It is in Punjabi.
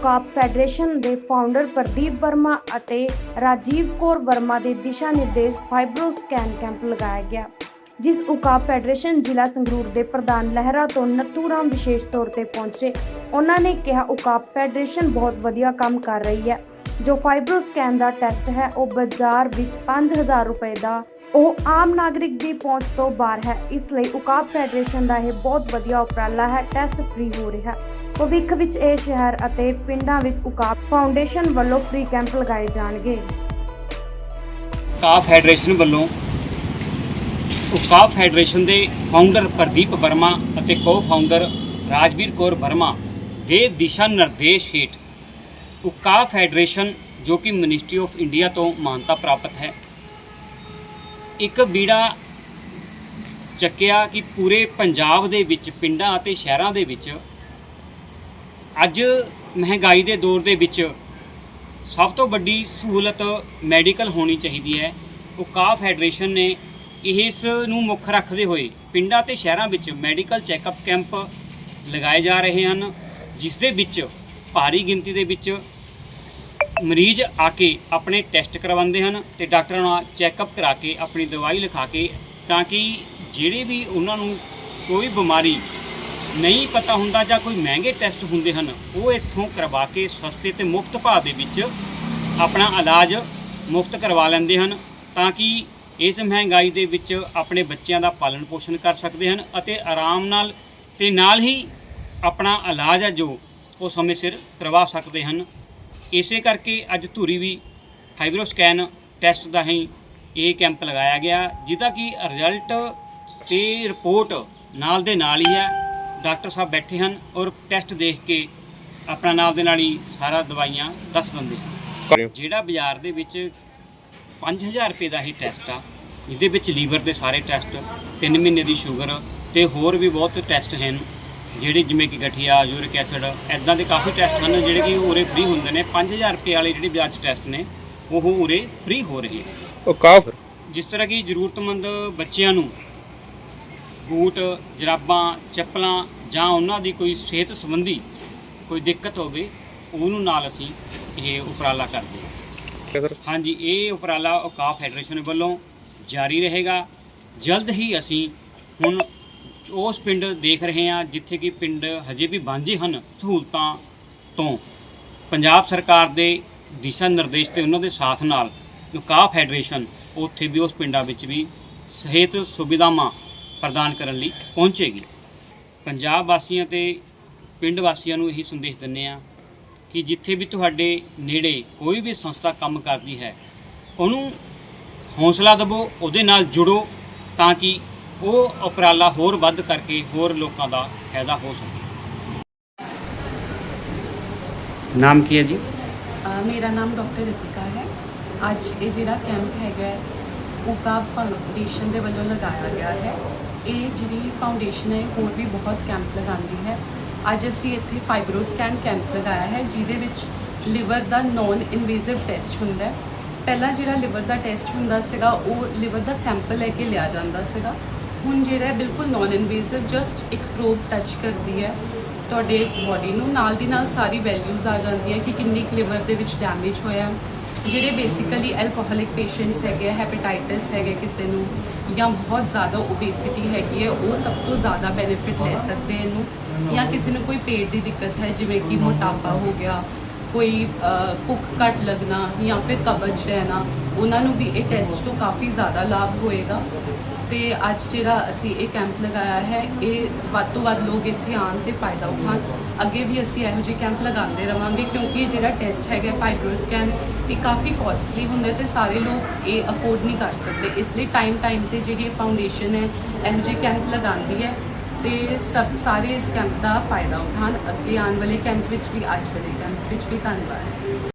ਉਕਾਬ ਫੈਡਰੇਸ਼ਨ ਦੇ ਫਾਊਂਡਰ ਪ੍ਰਦੀਪ ਵਰਮਾ ਅਤੇ ਰਾਜੀਵ ਕੌਰ ਵਰਮਾ ਦੇ ਦਿਸ਼ਾ ਨਿਰਦੇਸ਼ ਫਾਈਬਰੋ ਸਕੈਨ ਕੈਂਪ ਲਗਾਇਆ ਗਿਆ, ਜਿਸ ਉਕਾਬ ਫੈਡਰੇਸ਼ਨ ਜ਼ਿਲ੍ਹਾ ਸੰਗਰੂਰ ਦੇ ਪ੍ਰਧਾਨ ਲਹਿਰਾ ਤੋਂ ਨੱਥੂਰਾਮ ਵਿਸ਼ੇਸ਼ ਤੌਰ ਤੇ ਪਹੁੰਚੇ। ਉਹਨਾਂ ਨੇ ਕਿਹਾ ਉਕਾਬ ਫੈਡਰੇਸ਼ਨ ਬਹੁਤ ਵਧੀਆ ਕੰਮ ਕਰ ਰਹੀ ਹੈ। ਜੋ ਫਾਈਬਰੋ ਸਕੈਨ ਦਾ ਟੈਸਟ ਹੈ, ਉਹ ਬਾਜ਼ਾਰ ਵਿੱਚ 5000 ਰੁਪਏ ਦਾ, ਉਹ ਆਮ ਨਾਗਰਿਕ ਦੀ ਪਹੁੰਚ ਤੋਂ ਬਾਹਰ ਹੈ। ਇਸ ਲਈ ਉਕਾਬ ਫੈਡਰੇਸ਼ਨ ਦਾ ਇਹ ਬਹੁਤ ਵਧੀਆ ਉਪਰਾਲਾ ਹੈ, ਟੈਸਟ ਫ੍ਰੀ ਹੋ ਰਿਹਾ। ਹੈ ਭਵਿੱਖ ਵਿੱਚ ਇਹ ਸ਼ਹਿਰ ਅਤੇ ਪਿੰਡਾਂ ਵਿੱਚ ਉਕਾਬ ਫਾਊਂਡੇਸ਼ਨ ਵੱਲੋਂ ਫ੍ਰੀ ਕੈਂਪ ਲਗਾਏ ਜਾਣਗੇ। ਕਾਫ ਫੈਡਰੇਸ਼ਨ ਵੱਲੋਂ ਉਕਾਫ ਫੈਡਰੇਸ਼ਨ ਦੇ ਫਾਊਂਡਰ ਪ੍ਰਦੀਪ ਵਰਮਾ ਅਤੇ ਕੋ-ਫਾਊਂਡਰ ਰਾਜਵੀਰ ਕੌਰ ਵਰਮਾ ਦੇ ਦਿਸ਼ਾ ਨਿਰਦੇਸ਼ ਹੇਠ ਉਕਾਫ ਫੈਡਰੇਸ਼ਨ, ਜੋ ਕਿ ਮਿਨਿਸਟਰੀ ਆਫ ਇੰਡੀਆ ਤੋਂ ਮਾਨਤਾ ਪ੍ਰਾਪਤ ਹੈ, ਇੱਕ ਬੀੜਾ ਚੱਕਿਆ ਕਿ ਪੂਰੇ ਪੰਜਾਬ ਦੇ ਵਿੱਚ, ਪਿੰਡਾਂ ਅਤੇ ਸ਼ਹਿਰਾਂ ਦੇ ਵਿੱਚ ਅੱਜ ਮਹਿੰਗਾਈ ਦੇ ਦੌਰ ਦੇ ਵਿੱਚ ਸਭ ਤੋਂ ਵੱਡੀ ਸਹੂਲਤ ਮੈਡੀਕਲ ਹੋਣੀ ਚਾਹੀਦੀ ਹੈ। ਉਹ ਉਕਾਫ ਫੈਡਰੇਸ਼ਨ ਨੇ ਇਸ ਨੂੰ ਮੁੱਖ ਰੱਖਦੇ ਹੋਏ ਪਿੰਡਾਂ ਤੇ ਸ਼ਹਿਰਾਂ ਵਿੱਚ ਮੈਡੀਕਲ ਚੈੱਕਅਪ ਕੈਂਪ ਲਗਾਏ ਜਾ ਰਹੇ ਹਨ, ਜਿਸ ਦੇ ਵਿੱਚ ਭਾਰੀ ਗਿਣਤੀ ਦੇ ਵਿੱਚ ਮਰੀਜ਼ ਆ ਕੇ ਆਪਣੇ ਟੈਸਟ ਕਰਵਾਉਂਦੇ ਹਨ ਤੇ ਡਾਕਟਰਾਂ ਨਾਲ ਚੈੱਕਅਪ ਕਰਾ ਕੇ ਆਪਣੀ ਦਵਾਈ ਲਿਖਾ ਕੇ ਤਾਂ ਕਿ ਜਿਹੜੇ ਵੀ ਉਹਨਾਂ ਨੂੰ ਕੋਈ ਬਿਮਾਰੀ ਨਹੀਂ ਪਤਾ ਹੁੰਦਾ ਜਾਂ ਕੋਈ ਮਹਿੰਗੇ ਟੈਸਟ ਹੁੰਦੇ ਹਨ, ਉਹ ਇੱਥੋਂ ਕਰਵਾ ਕੇ ਸਸਤੇ ਤੇ ਮੁਫਤ ਭਾਅ ਦੇ ਵਿੱਚ ਆਪਣਾ ਇਲਾਜ ਮੁਫਤ ਕਰਵਾ ਲੈਂਦੇ ਹਨ ਤਾਂ ਕਿ ਇਸ ਮਹਿੰਗਾਈ ਦੇ ਵਿੱਚ ਆਪਣੇ ਬੱਚਿਆਂ ਦਾ ਪਾਲਣ ਪੋਸ਼ਣ ਕਰ ਸਕਦੇ ਹਨ ਅਤੇ ਆਰਾਮ ਨਾਲ ਤੇ ਨਾਲ ਹੀ ਆਪਣਾ ਇਲਾਜ ਹੈ ਜੋ ਉਹ ਸਮੇਂ ਸਿਰ ਕਰਵਾ ਸਕਦੇ ਹਨ। ਇਸੇ ਕਰਕੇ ਅੱਜ ਧੂਰੀ ਵੀ ਫਾਈਬਰੋ ਸਕੈਨ ਟੈਸਟ ਦਾ ਹੀ ਇਹ ਕੈਂਪ ਲਗਾਇਆ ਗਿਆ, ਜਿਹਦਾ ਕਿ ਰਿਜ਼ਲਟ ਤੇ ਰਿਪੋਰਟ ਨਾਲ ਦੇ ਨਾਲ ਹੀ ਹੈ। ਡਾਕਟਰ ਸਾਹਿਬ ਬੈਠੇ ਹਨ ਔਰ ਟੈਸਟ ਦੇਖ ਕੇ ਆਪਣਾ ਨਾਲ ਦੇ ਨਾਲ ਹੀ ਸਾਰਾ ਦਵਾਈਆਂ ਦੱਸ ਦਿੰਦੇ ਹਨ। ਜਿਹੜਾ ਬਾਜ਼ਾਰ ਦੇ ਵਿੱਚ 5000 ਰੁਪਏ ਦਾ ਹੀ ਟੈਸਟ ਆ ਇਹਦੇ ਵਿੱਚ ਲੀਵਰ ਦੇ ਸਾਰੇ ਟੈਸਟ 3 ਮਹੀਨੇ ਦੀ ਸ਼ੂਗਰ ਤੇ ਹੋਰ ਵੀ ਬਹੁਤ ਟੈਸਟ ਹਨ ਜਿਹੜੇ ਜਿਵੇਂ ਕਿ ਗਠੀਆ ਯੂਰਿਕ ਐਸਿਡ ਐਦਾਂ ਦੇ ਕਾਫੀ ਟੈਸਟ ਹਨ ਜਿਹੜੇ ਕਿ ਉਰੇ ਫ੍ਰੀ ਹੁੰਦੇ ਨੇ। 5000 ਰੁਪਏ ਵਾਲੇ ਜਿਹੜੇ 'ਚ ਟੈਸਟ ਨੇ ਉਹ ਉਰੇ ਫ੍ਰੀ ਹੋ ਰਹੇ ਹਨ ਉਕਾਫ ਜਿਸ ਤਰ੍ਹਾਂ ਕਿ ਜ਼ਰੂਰਤਮੰਦ ਬੱਚਿਆਂ ਨੂੰ ਬੂਟ ਜਰਾਬਾਂ ਚੱਪਲਾਂ ਜਾਂ ਉਹਨਾਂ ਦੀ ਕੋਈ ਸਿਹਤ ਸੰਬੰਧੀ ਕੋਈ ਦਿੱਕਤ ਹੋਵੇ ਉਹਨੂੰ ਨਾਲ ਅਸੀਂ ਇਹ ਉਪਰਾਲਾ ਕਰਦੇ ਹਾਂ। ਸਰ? ਹਾਂਜੀ ਇਹ ਉਪਰਾਲਾ ਔਕਾਫ ਫੈਡਰੇਸ਼ਨ ਵੱਲੋਂ ਜਾਰੀ ਰਹੇਗਾ। ਜਲਦ ਹੀ ਅਸੀਂ ਹੁਣ ਉਸ ਪਿੰਡ ਦੇਖ ਰਹੇ ਹਾਂ ਜਿੱਥੇ ਕਿ ਪਿੰਡ ਹਜੇ ਵੀ ਵਾਂਝੇ ਹਨ ਸਹੂਲਤਾਂ ਤੋਂ। ਪੰਜਾਬ ਸਰਕਾਰ ਦੇ ਦਿਸ਼ਾ ਨਿਰਦੇਸ਼ ਤੇ ਉਹਨਾਂ ਦੇ ਸਾਥ ਨਾਲ ਔਕਾਫ ਫੈਡਰੇਸ਼ਨ ਉੱਥੇ ਵੀ ਉਸ ਪਿੰਡਾਂ ਵਿੱਚ ਵੀ ਸਿਹਤ ਸੁਵਿਧਾਵਾਂ ਪ੍ਰਦਾਨ ਕਰਨ ਲਈ ਪਹੁੰਚੇਗੀ। ਪੰਜਾਬ ਵਾਸੀਆਂ ਤੇ ਪਿੰਡ ਵਾਸੀਆਂ ਨੂੰ ਇਹੀ ਸੰਦੇਸ਼ ਦਿੰਦੇ ਆ ਕਿ ਜਿੱਥੇ ਵੀ ਤੁਹਾਡੇ ਨੇੜੇ ਕੋਈ ਵੀ ਸੰਸਥਾ ਕੰਮ ਕਰਦੀ ਹੈ ਉਹਨੂੰ ਹੌਸਲਾ ਦਿਵੋ ਉਹਦੇ ਨਾਲ ਜੁੜੋ ਤਾਂ ਕਿ ਉਹ ਉਪਰਾਲਾ ਹੋਰ ਵੱਧ ਕਰਕੇ ਹੋਰ ਲੋਕਾਂ ਦਾ ਫਾਇਦਾ ਹੋ ਸਕੇ। ਨਾਮ ਕੀ ਹੈ ਜੀ? ਮੇਰਾ ਨਾਮ ਡਾਕਟਰ ਰਿਤਿਕਾ ਹੈ। ਅੱਜ ਇਹ ਜਿਹੜਾ ਕੈਂਪ ਹੈਗਾ ਹੈ, ਉਕਾਬ ਫਾਊਂਡੇਸ਼ਨ ਦੇ ਵੱਲੋਂ ਲਗਾਇਆ ਗਿਆ ਹੈ। ਇਹ ਜਿਹੜੀ ਫਾਊਂਡੇਸ਼ਨ ਹੈ, ਹੋਰ ਵੀ ਬਹੁਤ ਕੈਂਪ ਲਗਾਉਂਦੀ ਹੈ। ਅੱਜ ਅਸੀਂ ਇੱਥੇ ਫਾਈਬਰੋ ਸਕੈਨ ਕੈਂਪ ਲਗਾਇਆ ਹੈ, ਜਿਹਦੇ ਵਿੱਚ ਲਿਵਰ ਦਾ ਨੋਨ ਇਨਵੇਸਿਵ ਟੈਸਟ ਹੁੰਦਾ ਹੈ। ਪਹਿਲਾਂ ਜਿਹੜਾ ਲਿਵਰ ਦਾ ਟੈਸਟ ਹੁੰਦਾ ਸੀਗਾ, ਉਹ ਲਿਵਰ ਦਾ ਸੈਂਪਲ ਲੈ ਕੇ ਲਿਆ ਜਾਂਦਾ ਸੀਗਾ। ਹੁਣ ਜਿਹੜਾ ਬਿਲਕੁਲ ਨੋਨ ਇਨਵੇਸਿਵ ਜਸਟ ਇੱਕ ਪ੍ਰੋਬ ਟੱਚ ਕਰਦੀ ਹੈ। ਤੁਹਾਡੇ ਬਾਡੀ ਨੂੰ ਨਾਲ ਦੀ ਨਾਲ ਸਾਰੀ ਵੈਲਿਊਜ਼ ਆ ਜਾਂਦੀਆਂ ਕਿ ਕਿੰਨੀ ਲਿਵਰ ਦੇ ਵਿੱਚ ਡੈਮੇਜ ਹੋਇਆ। ਜਿਹੜੇ ਬੇਸਿਕਲੀ ਐਲਕੋਹਲਿਕ ਪੇਸ਼ੈਂਟਸ ਹੈਗੇ ਆ ਹੈਪੇਟਾਈਟਿਸ ਹੈਗੇ ਕਿਸੇ ਨੂੰ ਜਾਂ ਬਹੁਤ ਜ਼ਿਆਦਾ ਓਬੇਸਿਟੀ ਹੈਗੀ ਹੈ ਉਹ ਸਭ ਤੋਂ ਜ਼ਿਆਦਾ ਬੈਨੀਫਿਟ ਲੈ ਸਕਦੇ ਇਹਨੂੰ। ਜਾਂ ਕਿਸੇ ਨੂੰ ਕੋਈ ਪੇਟ ਦੀ ਦਿੱਕਤ ਹੈ ਜਿਵੇਂ ਕਿ ਮੋਟਾਪਾ ਹੋ ਗਿਆ ਕੋਈ ਅ, ਭੁੱਖ ਘੱਟ ਲੱਗਣਾ ਜਾਂ ਫਿਰ ਕਬਜ਼ ਰਹਿਣਾ ਉਹਨਾਂ ਨੂੰ ਵੀ ਇਹ ਟੈਸਟ ਤੋਂ ਕਾਫੀ ਜ਼ਿਆਦਾ ਲਾਭ ਹੋਏਗਾ। ਤੇ ਅੱਜ ਜਿਹੜਾ ਅਸੀਂ ਇਹ ਕੈਂਪ ਲਗਾਇਆ ਹੈ ਇਹ ਵੱਧ ਤੋਂ ਵੱਧ ਲੋਕ ਇੱਥੇ ਆਉਣ ਤੇ ਫਾਇਦਾ ਉਠਾਉਣ। ਅੱਗੇ ਵੀ ਅਸੀਂ ਇਹੋ ਜਿਹੇ ਕੈਂਪ ਲਗਾਉਂਦੇ ਰਵਾਂਗੇ ਕਿਉਂਕਿ ਜਿਹੜਾ ਟੈਸਟ ਹੈਗਾ ਫਾਈਬਰ ਸਕੈਨ ਇਹ ਕਾਫੀ ਕਾਸਟਲੀ ਹੁੰਦਾ ਤੇ ਸਾਰੇ ਲੋਕ ਇਹ ਅਫੋਰਡ ਨਹੀਂ ਕਰ ਸਕਦੇ। ਇਸ ਲਈ ਟਾਈਮ ਟਾਈਮ ਤੇ ਜਿਹੜੀ ਇਹ ਫਾਊਂਡੇਸ਼ਨ ਹੈ, ਇਹੋ ਜਿਹੇ ਕੈਂਪ ਲਗਾਉਂਦੀ ਹੈ ਤੇ ਸਭ ਸਾਰੇ ਇਸ ਕੈਂਪ ਦਾ ਫਾਇਦਾ ਉਠਾਉਣ। ਅੱਗੇ ਆਉਣ ਵਾਲੇ ਕੈਂਪ ਵਿੱਚ ਵੀ, ਅੱਜ ਵਾਲੇ ਕੈਂਪ ਵਿੱਚ ਵੀ ਧੰਨਵਾਦ।